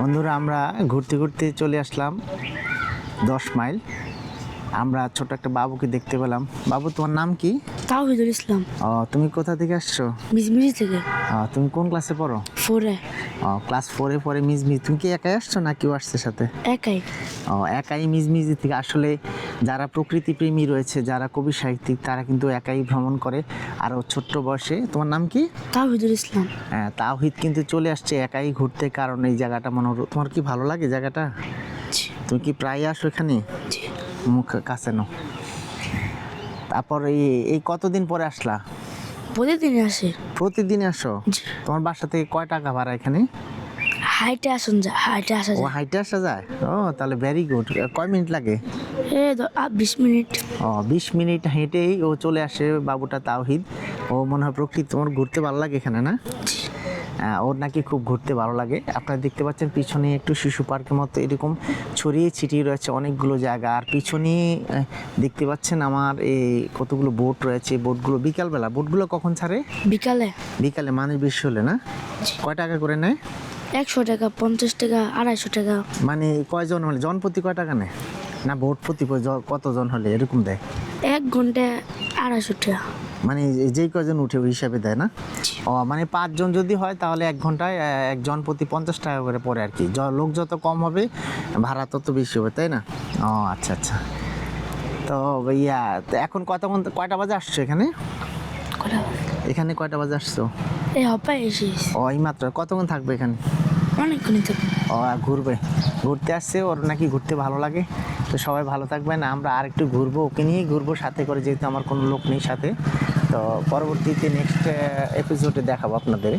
বন্ধুরা আমরা ঘুরতে ঘুরতে চলে আসলাম দশ মাইল। আমরা ছোট একটা বাবুকে দেখতে পেলাম। বাবু তোমার নাম কি? তাওহিদুল ইসলাম। ও, তুমি কোথা থেকে আসছো? মিজমিজি থেকে। তুমি কোন ক্লাসে পড়ো? ফোরে। ও, ক্লাস ফোরে পরে মিজমিজি। মিজ তুমি কি একাই আসছো না কেউ আসছে সাথে? একাই। ও, একাই মিজমিজি থেকে। আসলে যারা প্রকৃতি প্রেমী রয়েছে যারা কবি সাহিত্যিক তারা কিন্তু একাই ভ্রমণ করে। আরও ছোট্ট বয়সে তোমার নাম কি? তাওহিদুল ইসলাম। হ্যাঁ তাওহিদ কিন্তু চলে আসছে একাই ঘুরতে কারণ এই জায়গাটা মনে হলো তোমার কি ভালো লাগে জায়গাটা? তুমি কি প্রায় আসো এখানে? মুখ কাছে নো তারপর এই এই কতদিন পরে আসলা? প্রতিদিন আসে। প্রতিদিন আসো? তোমার বাসা থেকে কয় টাকা ভাড়া এখানে? হাইটে আসুন যা হাইটে আসা ও যায়। হাইটে আসা যায়? ও তাহলে ভেরি গুড কয় মিনিট লাগে? এ বিশ মিনিট। ও বিশ মিনিট হেঁটেই ও চলে আসে বাবুটা তাওহিদ। ও মনে হয় প্রকৃতি তোমার ঘুরতে ভালো লাগে এখানে না? ওর নাকি খুব ঘুরতে ভালো লাগে। আপনারা দেখতে পাচ্ছেন পিছনে একটু শিশু পার্কের মতো এরকম ছড়িয়ে ছিটিয়ে রয়েছে অনেকগুলো জায়গা। আর পিছনে দেখতে পাচ্ছেন আমার এই কতগুলো বোট রয়েছে। বোটগুলো বিকালবেলা বোটগুলো কখন ছাড়ে? বিকালে। বিকালে মানুষ বেশি হলে না। কয় টাকা করে নেয়? একশো টাকা পঞ্চাশ টাকা আড়াইশো টাকা। মানে কয়জন হলে? জন প্রতি কয় টাকা নেয়? না ভোট প্রতি কতজন হলে? এরকম দেয়? এক ঘন্টায় আড়াইশো টাকা। মানে যে- যেই কয়জন উঠে ওই হিসাবে দেয় না? ও মানে পাঁচজন যদি হয় তাহলে এক ঘন্টায় একজন প্রতি পঞ্চাশ টাকা করে পড়ে আর কি। লোক যত কম হবে ভাড়া তত বেশি হবে তাই না? ও আচ্ছা আচ্ছা। তো ইয়া এখন কত কয়টা বাজে আসছে এখানে? এখানে কয়টা বাজে আসছো? এই হপা এসে ও এই মাত্র। কতক্ষণ থাকবে এখানে? অনেকক্ষণই থাকবে। ও ঘুরবে? ঘুরতে আসছে ওর নাকি ঘুরতে ভালো লাগে। তো সবাই ভালো থাকবেন। আমরা আর একটু ঘুরবো ওকে নিয়েই ঘুরবো সাথে করে যেহেতু আমার কোনো লোক নেই সাথে। তো পরবর্তীতে নেক্সট এপিসোডে দেখাবো আপনাদের।